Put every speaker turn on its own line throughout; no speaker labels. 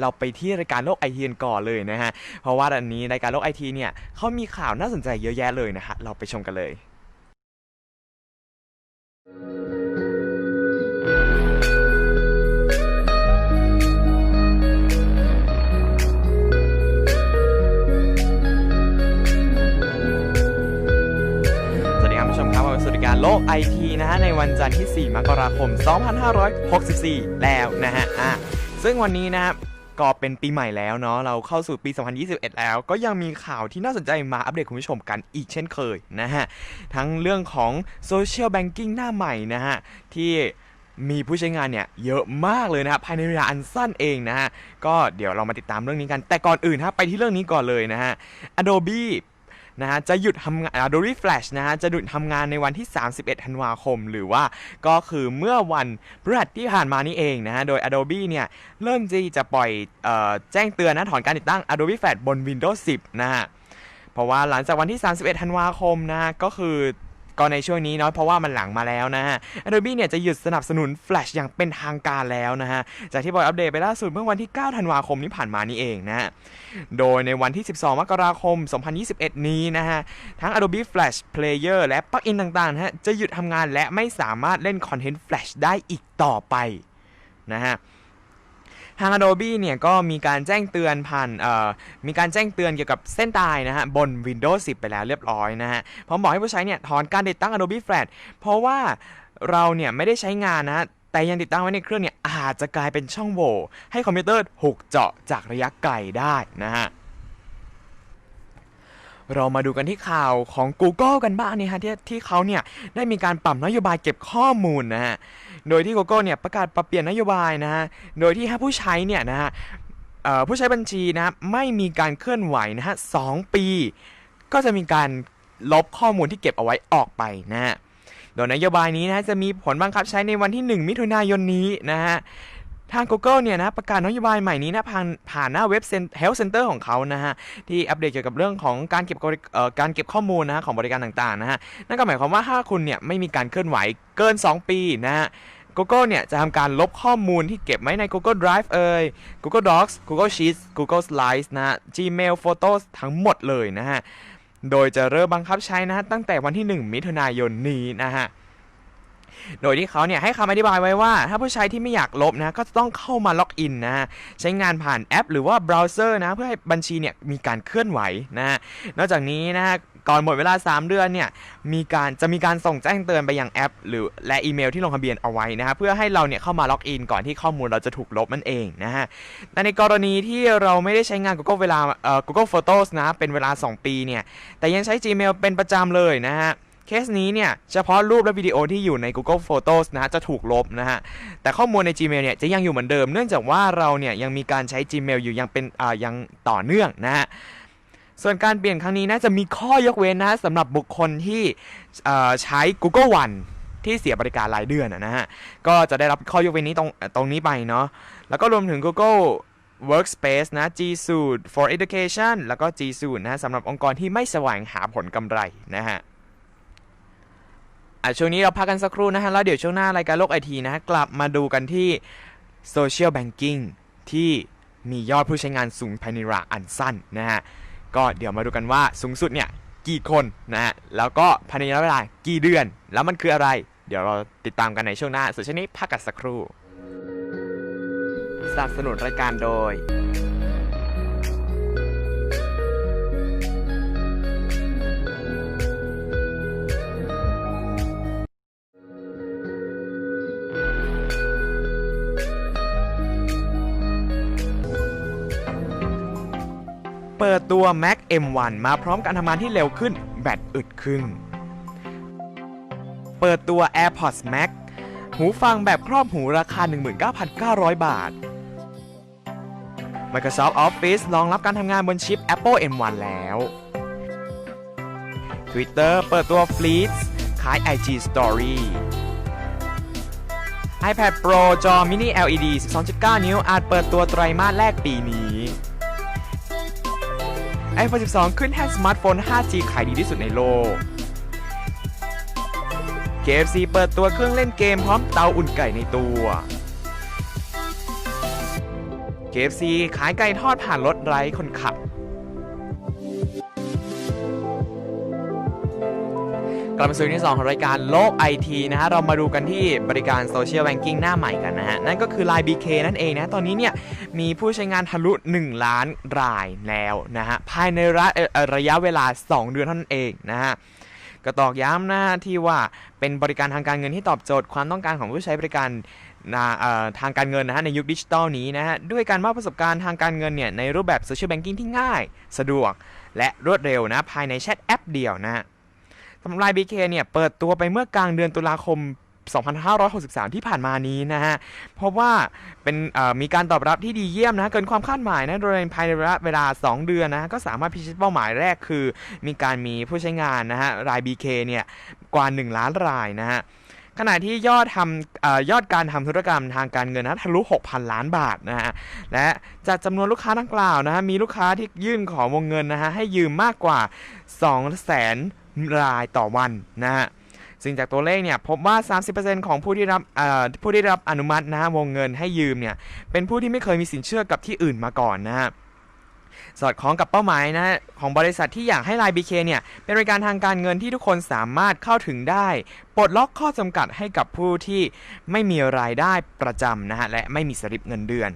เราไปที่รายการโลกไอทีกันก่อนเลยนะฮะ เพราะว่าอันนี้รายการโลกไอทีเนี่ยเขามีข่าวน่าสนใจเยอะแยะเลยนะฮะ เราไปชมกันเลยสวัสดีครับผู้ชมครับมาสู่รายการโลกไอทีนะฮะ ในวันจันทร์ที่ 4 มกราคม 2564 แล้วนะฮะอะซึ่งวันนี้นะครับ ก็เป็นปีใหม่แล้วเนาะเราเข้าสู่ปี 2021 แล้ว ก็ยังมีข่าวที่น่าสนใจมาอัปเดตคุณผู้ชมกันอีกเช่นเคยนะฮะ ทั้งเรื่องของโซเชียลแบงกิ้งหน้าใหม่นะฮะ ที่มีผู้ใช้งานเนี่ยเยอะมากเลยนะครับภายในเวลาอันสั้นเองนะฮะ ก็เดี๋ยวเรามาติดตามเรื่องนี้กัน แต่ก่อนอื่นฮะไปที่เรื่องนี้ก่อนเลยนะฮะ Adobe นะฮะจะหยุดทำงาน Adobe Flash นะฮะจะหยุดทำงานในวันที่ 31 ธันวาคม หรือว่าก็คือเมื่อวันพฤหัสที่ผ่านมานี่เองนะฮะโดย Adobe เนี่ยเริ่มที่จะปล่อยออแจ้งเตือนนะถอนการติดตั้ง Adobe Flash บน Windows 10 นะฮะเพราะว่าหลังจากวันที่ 31 ธันวาคมนะก็คือ ก็ในช่วงนี้เนาะเพราะว่ามันหลังมาแล้วนะฮะ Adobe เนี่ยจะหยุดสนับสนุน Flash อย่างเป็นทางการแล้วนะฮะ จากที่ปล่อยอัปเดตไปล่าสุดเมื่อวันที่ 9 ธันวาคมนี้ผ่านมานี่เองนะฮะโดยในวันที่ 12 มกราคม 2021 นี้นะฮะ ทั้ง Adobe Flash Player และปลั๊กอินต่างๆฮะจะหยุดทำงานและไม่สามารถเล่นคอนเทนต์ Flash ได้อีกต่อไปนะฮะ ทาง Adobe เนี่ยก็มีการแจ้งเตือนผ่านมีการแจ้งเตือนเกี่ยวกับเส้นตายนะฮะบน Windows 10 ไปแล้วเรียบร้อยนะฮะพร้อมบอกให้ผู้ใช้เนี่ยถอนการติดตั้ง Adobe Flash เพราะว่าเราเนี่ยไม่ได้ใช้งานนะฮะแต่ยังติดตั้งไว้ในเครื่องเนี่ยอาจจะกลายเป็นช่องโหว่ให้คอมพิวเตอร์ถูกเจาะจากระยะไกลได้นะฮะเรามาดูกันที่ข่าวของ Google กันบ้างนี่ฮะที่ที่เขาเนี่ยได้มีการปรับนโยบายเก็บข้อมูลนะฮะ โดยที่ Google เนี่ยประกาศปรับเปลี่ยนนโยบายนะฮะ โดยที่ให้ผู้ใช้เนี่ยนะฮะผู้ใช้บัญชีนะไม่มีการเคลื่อนไหวนะฮะสองปี ก็จะมีการลบข้อมูลที่เก็บเอาไว้ออกไปนะฮะ โดยนโยบายนี้นะจะมีผลบังคับใช้ในวันที่ 1 มิถุนายนนี้นะฮะทาง Google เนี่ยนะประกาศนโยบายใหม่นี้นะผ่านผ่านหน้าเว็บ Cent- Health Center ของเขานะฮะที่อัปเดตเกี่ยวกับเรื่องของการเก็บกริเอ่อการเก็บข้อมูลนะฮะของบริการต่างๆนะฮะนั่นก็หมายความว่าถ้าคุณเนี่ยไม่มีการเคลื่อนไหวเกิน 2 ปีนะฮะ Google เนี่ยจะทำการลบข้อมูลที่เก็บไว้ใน Google Drive เอ่ย Google Docs Google Sheets Google Slides นะ Gmail Photos ทั้งหมดเลยนะฮะ โดยจะเริ่มบังคับใช้นะฮะตั้งแต่วันที่ 1 มิถุนายนนี้นะฮะ โดยที่เขาเนี่ยให้คำอธิบายไว้ว่า ถ้าผู้ใช้ที่ไม่อยากลบนะก็จะต้องเข้ามาล็อกอินนะใช้งานผ่านแอป หรือว่าเบราว์เซอร์นะเพื่อให้บัญชีเนี่ยมีการเคลื่อนไหวนะนอกจากนี้นะฮะก่อนหมดเวลา 3 เดือนเนี่ยมีการจะมีการส่งแจ้งเตือนไปยังแอป หรือและอีเมลที่ลงทะเบียนเอาไว้นะฮะเพื่อให้เราเนี่ยเข้ามาล็อกอินก่อนที่ข้อมูลเราจะถูกลบนั่นเองนะฮะแต่ในกรณีที่เราไม่ได้ใช้งาน Google เวลาเอ่อ Google Photos นะเป็นเวลา 2 ปีเนี่ยแต่ยังใช้ Gmail เป็นประจำเลยนะฮะ เคสนี้เนี่ยเฉพาะรูปและวิดีโอที่อยู่ใน Google Photos นะฮะจะถูกลบนะฮะแต่ข้อมูลใน Gmail เนี่ยจะยังอยู่เหมือนเดิม เนื่องจากว่าเราเนี่ยยังมีการใช้ Gmail อยู่ยังเป็นอ่ายังต่อเนื่องนะฮะส่วนการเปลี่ยนครั้งนี้นะจะมีข้อยกเว้นนะสำหรับบุคคลที่อ่อใช้ Google One ที่เสียบริการรายเดือนนะฮะ ก็จะได้รับข้อยกเว้นนี้ตรงตรงนี้ไปเนาะ แล้วก็รวมถึง Google Workspace นะ G Suite for Education แล้วก็ G Suite นะะสำหรับองค์กรที่ไม่แสวงหาผลกำไรนะฮะ อะช่วงนี้เราพักกันสักครู่นะฮะ แล้วเดี๋ยวช่วงหน้ารายการโลกไอทีนะฮะ กลับมาดูกันที่โซเชียลแบงกิ้งที่มียอดผู้ใช้งานสูงภายในเวลาอันสั้นนะฮะ ก็เดี๋ยวมาดูกันว่าสูงสุดเนี่ยกี่คนนะฮะ แล้วก็ภายในระยะเวลากี่เดือน แล้วมันคืออะไร เดี๋ยวเราติดตามกันในช่วงหน้าส่วนช่วงนี้พักกันสักครู่สนับสนุนรายการโดย เปิดตัว Mac M1 มาพร้อมการทำงานที่เร็วขึ้น แบตอึดขึ้น เปิดตัว AirPods Max หูฟังแบบครอบหูราคา 19,900 บาท Microsoft Office รองรับการทำงานบนชิป Apple M1 แล้ว Twitter เปิดตัว Fleets ขาย IG Story iPad Pro จอ Mini LED 12.9 นิ้ว อาจเปิดตัวไตรมาสแรกปีนี้ iPhone 12 ขึ้นแท่นสมาร์ทโฟน 5G ขายดีที่สุดในโลก KFC เปิดตัวเครื่องเล่นเกมพร้อมเตาอุ่นไก่ในตัวเค KFC ขายไก่ทอดผ่านรถไร้คนขับ กลับมาสู่ที่2ของรายการโลกไอทีนะฮะเรามาดูกันที่บริการโซเชียลแบงกิ้งหน้าใหม่กันนะฮะนั่นก็คือ Line BK นั่นเองนะตอนนี้เนี่ยมีผู้ใช้งานทะลุ 1 ล้านรายแล้วนะฮะภายในระระยะเวลา 2 เดือนเท่านั้นเองนะฮะก็ตอกย้ำนะที่ว่าเป็นบริการทางการเงินที่ตอบโจทย์ความต้องการของผู้ใช้บริการนะทางการเงินนะฮะในยุคดิจิตอลนี้นะฮะด้วยการมอบประสบการณ์ทางการเงินเนี่ยในรูปแบบโซเชียลแบงกิ้งที่ง่าย สะดวก และรวดเร็วนะภายในแชทแอปเดียวนะฮะำหรับ Line BK เนี่ยเปิดตัวไปเมื่อกลางเดือนตุลาคม 2563 ที่ผ่านมานี้นะฮะ เพราะว่าเป็นมีการตอบรับที่ดีเยี่ยมนะเกินความคาดหมายนะโดยภายในระยะเวลา 2 เดือนนะก็สามารถพิชิตเป้าหมายแรกคือ มีการมีผู้ใช้งานนะฮะราย BK เนี่ยกว่า 1 ล้านรายนะฮะขณะที่ยอดทำอยอดการทำธุรกรรมทางการเงินนะทะลุ 6,000 ล้านบาทนะฮะ และจากจำนวนลูกค้าดังกล่าวนะฮะ มีลูกค้าที่ยื่นขอวงเงินนะฮะ ให้ยืมมากกว่า 2 0 0 0 0 รายต่อวันนะฮะซึ่งจากตัวเลขเนี่ยพบว่า 30%ของผู้ที่รับผู้ที่ได้รับอนุมัตินะวงเงินให้ยืมเนี่ยเป็นผู้ที่ไม่เคยมีสินเชื่อกับที่อื่นมาก่อนนะฮะสอดคล้องกับเป้าหมายนะของบริษัทที่อยากให้ Line BK เนี่ยเป็นบริการทางการเงินที่ทุกคนสามารถเข้าถึงได้ ปลดล็อกข้อจำกัดให้กับผู้ที่ไม่มีรายได้ประจำนะฮะและไม่มีสลิปเงินเดือน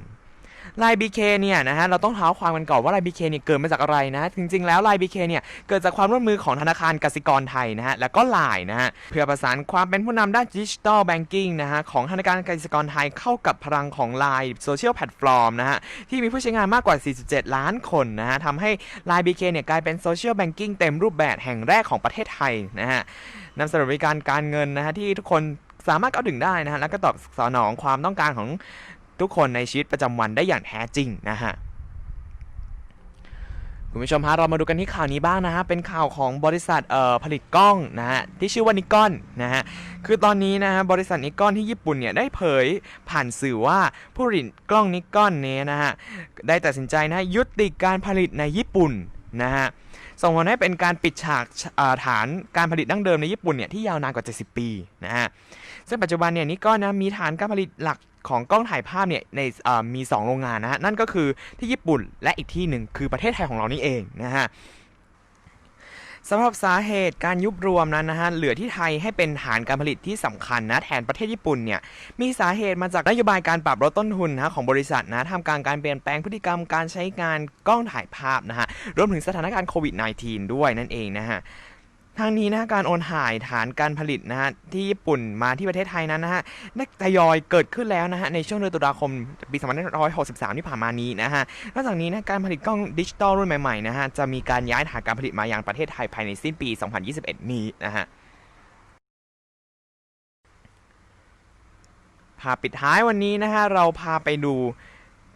ลน์ BK เนี่ยนะฮะเราต้องเท้าความกันก่อนว่าลน์ BK เนี่ยเกิดมาจากอะไรนะ จริงๆ แล้วลน์ BK เนี่ยเกิดจากความร่วมมือของธนาคารกสิกรไทยนะฮะแล้วก็ลน์นะฮะเพื่อประสานความเป็นผู้นำด้านดิจิ t a ลแบงกิ้งนะฮะของธนาคารกสิกรไทยเข้ากับพลังของลน์โซเชียลแพลตฟอร์มนะฮะที่มีผู้ใช้งานมากกว่า 47 ล้านคนนะฮะทำให้ลน์ BK เนี่ยกลายเป็นโซเชียลแบงกิ้งเต็มรูปแบบแห่งแรกของประเทศไทยนะฮะนำเสนอบริการการเงินนะฮะที่ทุกคนสามารถเข้าถึงได้นะฮะแล้วก็ตอบสนองความต้องการของ ทุกคนในชีวิตประจำวันได้อย่างแท้จริงนะฮะคุณผู้ชมฮะเรามาดูกันที่ข่าวนี้บ้างนะฮะเป็นข่าวของบริษัทเอ่อผลิตกล้องนะฮะที่ชื่อว่านิกอนนะฮะคือตอนนี้นะฮะบริษัทนิกอนที่ญี่ปุ่นเนี่ยได้เผยผ่านสื่อว่าผู้ผลิตกล้องนิกอนเนี่ยนะฮะได้ตัดสินใจนะะยุติการผลิตในญี่ปุ่นนะฮะ ส่งผลให้เป็นการปิดฉากฐานการผลิตดั้งเดิมในญี่ปุ่นเนี่ยที่ยาวนานกว่า 70 ปีนะฮะ ซึ่งปัจจุบันเนี่ยนิกอนนะมีฐานการผลิตหลักของกล้องถ่ายภาพเนี่ยในเอ่อมี 2 โรงงานนะฮะ นั่นก็คือที่ญี่ปุ่นและอีกที่หนึ่งคือประเทศไทยของเรานี่เองนะฮะ สำหรับสาเหตุการยุบรวมนั้นนะฮะเหลือที่ไทยให้เป็นฐานการผลิตที่สำคัญนะแทนประเทศญี่ปุ่นเนี่ยมีสาเหตุมาจากนโยบายการปรับลดต้นทุนนะของบริษัทนะทำการการเปลี่ยนแปลงพฤติกรรมการใช้งานกล้องถ่ายภาพนะฮะรวมถึงสถานการณ์โควิด -19 ด้วยนั่นเองนะฮะ ทางนี้นะการโอนถ่ายฐานการผลิตนะฮะที่ญี่ปุ่นมาที่ประเทศไทยนั้นนะฮะได้ทยอยเกิดขึ้นแล้วนะฮะในช่วงเดือนตุลาคมปี2563 ที่ผ่านมานี้นะฮะนอกจากนี้นะการผลิตกล้องดิจิตอลรุ่นใหม่ๆนะฮะจะมีการย้ายฐานการผลิตมายังประเทศไทยภายในสิ้นปี 2021 นี้นะฮะพาปิดท้ายวันนี้นะฮะเราพาไปดู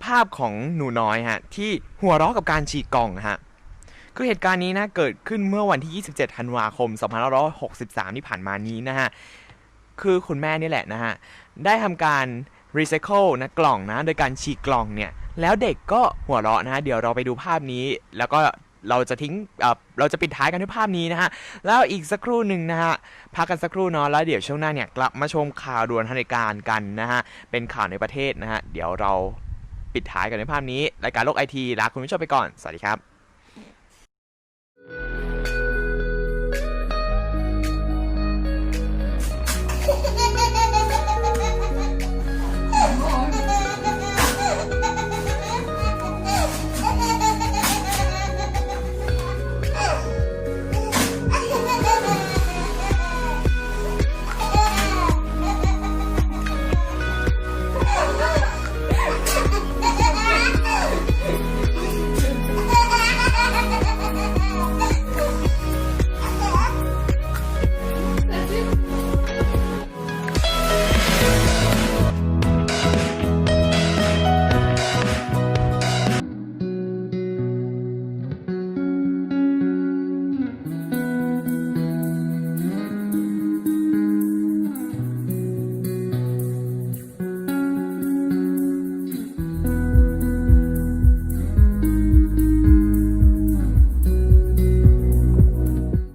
ภาพของหนูน้อยฮะที่หัวเราะกับการฉีกกล่องฮะ คือเหตุการณ์นี้นะเกิดขึ้นเมื่อวันที่ 27 ธันวาคม 2563 ที่ผ่านมานี้นะฮะ คือคุณแม่นี่แหละนะฮะ ได้ทำการรีไซเคิลนะกล่องนะ โดยการฉีกกล่องเนี่ย แล้วเด็กก็หัวเราะนะฮะ เดี๋ยวเราไปดูภาพนี้ แล้วก็เราจะทิ้งเราจะปิดท้ายกันด้วยภาพนี้นะฮะ แล้วอีกสักครู่หนึ่งนะฮะ พักกันสักครู่เนาะ แล้วเดี๋ยวช่วงหน้าเนี่ยกลับมาชมข่าวด่วนทันการกันนะฮะ เป็นข่าวในประเทศนะฮะ เดี๋ยวเราปิดท้ายกันด้วยภาพนี้ รายการโลกไอทีลาคุณผู้ชมไปก่อน สวัสดีครับ